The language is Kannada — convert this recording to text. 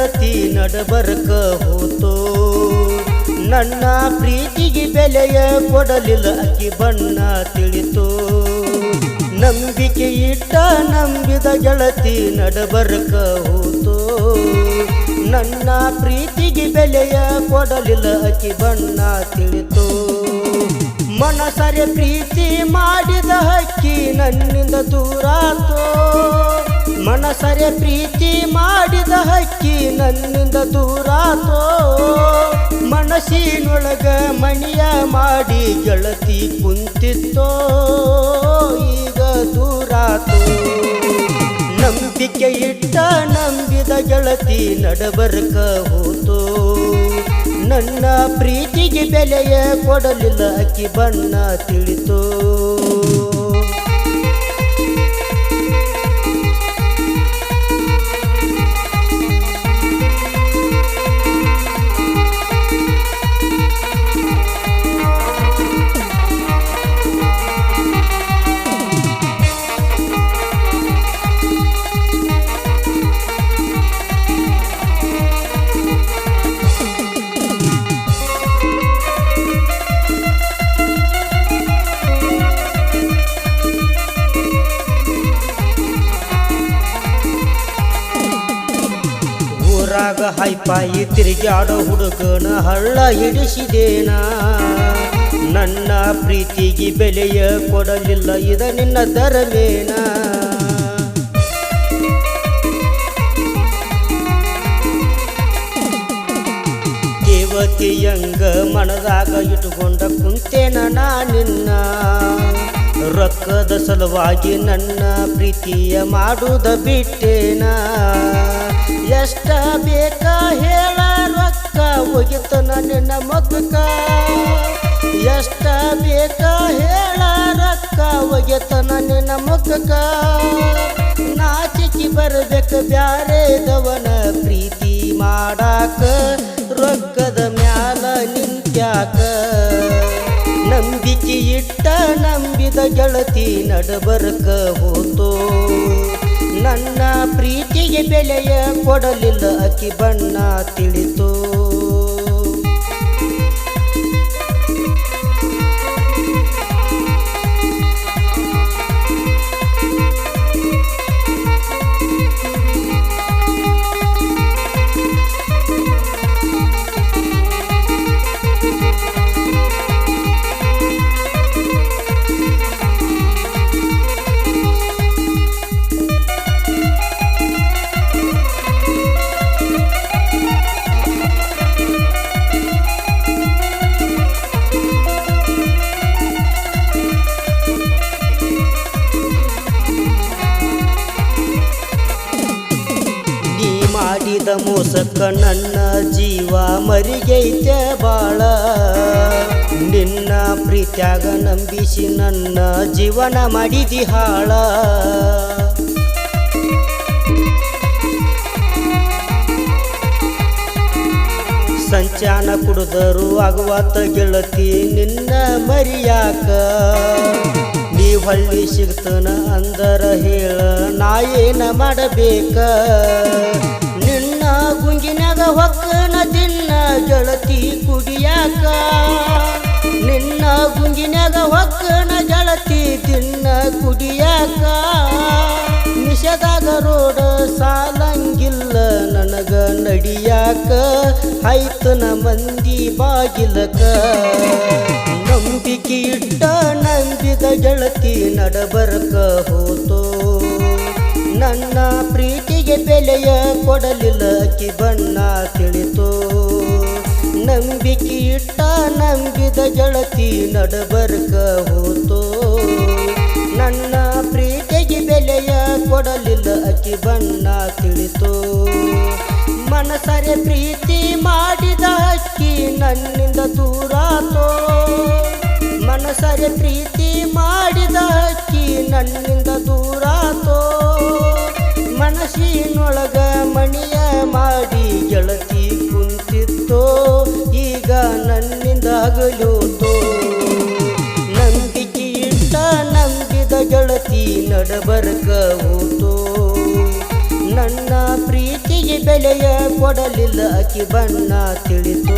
ಗೆಳತಿ ನಡಬರ್ಕ ಹೋತೋ? ನನ್ನ ಪ್ರೀತಿಗೆ ಬೆಲೆಯ ಕೊಡಲಿಲ್ಲ ಅಕ್ಕಿ ಬಣ್ಣ ತಿಳಿತು? ನಂಬಿಕೆ ಇಟ್ಟ ನಂಬಿದ ಗೆಳತಿ ನಡಬರ್ಕ ಹೋತು? ನನ್ನ ಪ್ರೀತಿಗೆ ಬೆಲೆಯ ಕೊಡಲಿಲ್ಲ ಅಕ್ಕಿ ಬಣ್ಣ ತಿಳಿತು? ಮನಸರೆ ಪ್ರೀತಿ ಮಾಡಿದ ಹಕ್ಕಿ ನನ್ನಿಂದ ದೂರಾತೋ ಮನಸರೆ ಪ್ರೀತಿ ಮಾಡಿದ ಹಕ್ಕಿ ನನ್ನಿಂದ ದೂರಾತೋ ಮನಸ್ಸಿನೊಳಗ ಮಣಿಯ ಮಾಡಿ ಗೆಳತಿ ಕುಂತಿತ್ತೋ? ಈಗ ದೂರಾತೋ ನಂಬಿಕೆ ಇಟ್ಟ ನಂಬಿದ ಗೆಳತಿ ನಡಬರ್ಕ ಹೋತೋ? ನನ್ನ ಪ್ರೀತಿಗೆ ಬೆಲೆಯ ಕೊಡಲಿಲ್ಲ ಅಕ್ಕಿ ಬಣ್ಣ ತಿಳಿತೋ? ಊರಾಗ ಹೈಪಾಯಿ ತಿರುಗಾಡೋ ಹುಡುಗನ ಹಳ್ಳ ಹಿಡಿಸಿದೇನ? ನನ್ನ ಪ್ರೀತಿಗೆ ಬೆಲೆಯ ಕೊಡಲಿಲ್ಲ, ಇದ ನಿನ್ನ ದರವೇನ ದೇವತೆಯಂಗ ಮನದಾಗ ಇಟ್ಟುಕೊಂಡ ಕುಂತೇನ ನಾ ನಿನ್ನ? ರೊಕ್ಕದ ಸಲುವಾಗಿ ನನ್ನ ಪ್ರೀತಿಯ ಮಾಡುದ ಬಿಟ್ಟೇನ? ಎಷ್ಟ ಬೇಕ ಹೇಳ ರೊಕ್ಕ ನನ್ನ ನಿನ್ನ ಮಗುಕ ಎಷ್ಟ ಬೇಕ ಹೇಳ ರೊಕ್ಕ ನನ್ನ ನಿನ್ನ ಮಗುಕ ನಾಚಿಕಿ ಬರ್ಬೇಕು ಬ್ಯಾರೇದವನ ಪ್ರೀತಿ ಮಾಡಾಕ ಇಟ್ಟ ನಂಬಿದ ಗೆಳತಿ ನಡಬರ್ಕ ಹೋತೋ. ನನ್ನ ಪ್ರೀತಿಗೆ ಬೆಲೆಯ ಕೊಡಲಿಲ್ಲ ಅಕ್ಕಿ ಬಣ್ಣ ತಿಳಿತೋ. ಮಾಡಿದ ಮೋಸಕ್ಕ ನನ್ನ ಜೀವ ಮರಿಗೈತೆ ಬಾಳ. ನಿನ್ನ ಪ್ರೀತ್ಯಾಗ ನಂಬಿಸಿ ನನ್ನ ಜೀವನ ಮಾಡಿದಿ ಹಾಳ. ಸಂಚಾನ ಕುಡಿದರು ಆಗುವಾತ ಗೆಳತಿ ನಿನ್ನ ಮರಿಯಾಕ. ನೀ ಹೊಳ್ಳಿ ಸಿಗ್ತನ ಅಂದರ ಹೇಳ, ನಾ ಏನ ಮಾಡಬೇಕ? ಹೊಕ್ಕನ ದಿನ ಜಳತಿ ಕುಡಿಯಾಕ. ನಿನ್ನ ಗುಂಗಿನಾಗ ಹೊಕ್ಕನ ಜಳತಿ ತಿನ್ನ ಕುಡಿಯಾಕ. ನಿಷದಾಗ ರೋಡ ಸಾಲಂಗಿಲ್ಲ ನನಗ ನಡಿಯಾಕ. ಆಯ್ತನ ಮಂದಿ ಬಾಗಿಲಕ. ನಂಬಿಕೆ ಇಟ್ಟ ನಂಬಿದ ಗೆಳತಿ ನಡಬರ್ಕ ಹೋತೋ. ನನ್ನ ಪ್ರೀತಿಗೆ ಬೆಲೆಯ ಕೊಡಲಿಲ್ಲ ನಂಬಿದ ಜಳತಿ ನಡಬರ್ಕ ಹೋತೋ. ನನ್ನ ಪ್ರೀತಿಗೆ ಬೆಲೆಯ ಕೊಡಲಿಲ್ಲ ಅಕ್ಕಿ ಬಣ್ಣ ತಿಳಿತೋ. ಮನಸರೆ ಪ್ರೀತಿ ಮಾಡಿದ ಅಕ್ಕಿ ನನ್ನಿಂದ ದೂರಾತೋ ಮನಸರೆ ಪ್ರೀತಿ ಮಾಡಿದ ಅಕ್ಕಿ ನನ್ನಿಂದ ದೂರಾತೋ ಮನಸ್ಸಿನೊಳಗ ಮಣಿಯ ಮಾಡಿ ಗೆಳತಿ ನನ್ನಿಂದ ಅಗಲೋತೋ ನಂಬಿಕೆ ಇಟ್ಟ ನಂಬಿದ ಗೆಳತಿ ನಡಬರ್ಕ ನನ್ನ ಪ್ರೀತಿಗೆ ಬೆಲೆಯ ಕೊಡಲಿಲ್ಲ ಅಕ್ಕಿ ಬಣ್ಣ ತಿಳಿತು.